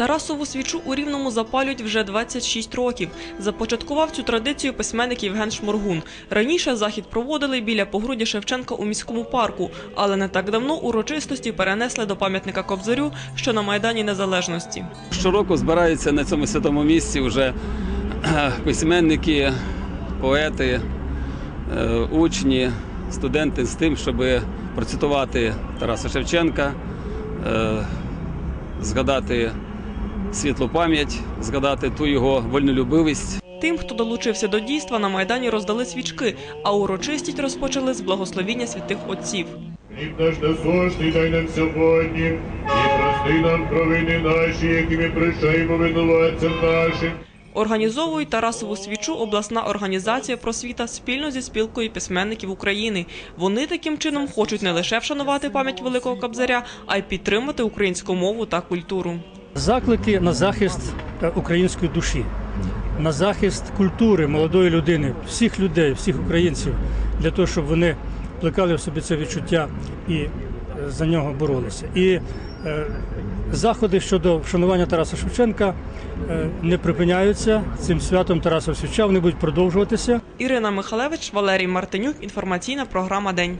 Тарасову свічу у Рівному запалюють вже 26 років. Започаткував цю традицію письменник Євген Шморгун. Раніше захід проводили біля погруддя Шевченка у міському парку, але не так давно урочистості перенесли до пам'ятника Кобзарю, що на Майдані Незалежності. Щороку збираються на цьому святому місці вже е, письменники, поети, е, учні, студенти з тим, щоб процитувати Тараса Шевченка, е, згадати світлу пам'ять, згадати ту його вольнолюбивість. Тим, хто долучився до дійства, на Майдані роздали свічки, а урочистість розпочали з благословіння святих отців. Хліб наш насущний дай нам сьогодні, і прости нам провини наші, які ми прощаємо винуватцям нашим. Організовують Тарасову свічу обласна організація просвіта спільно зі спілкою письменників України. Вони таким чином хочуть не лише вшанувати пам'ять великого кобзаря, а й підтримати українську мову та культуру. Заклики на захист е, української душі, на захист культури молодої людини, всіх людей, всіх українців, для того, щоб вони плекали в собі це відчуття і е, за нього боролися. І е, заходи щодо вшанування Тараса Шевченка не припиняються цим святом Тараса Свіча. Вони будуть продовжуватися. Ірина Михалевич, Валерій Мартинюк. Інформаційна програма День.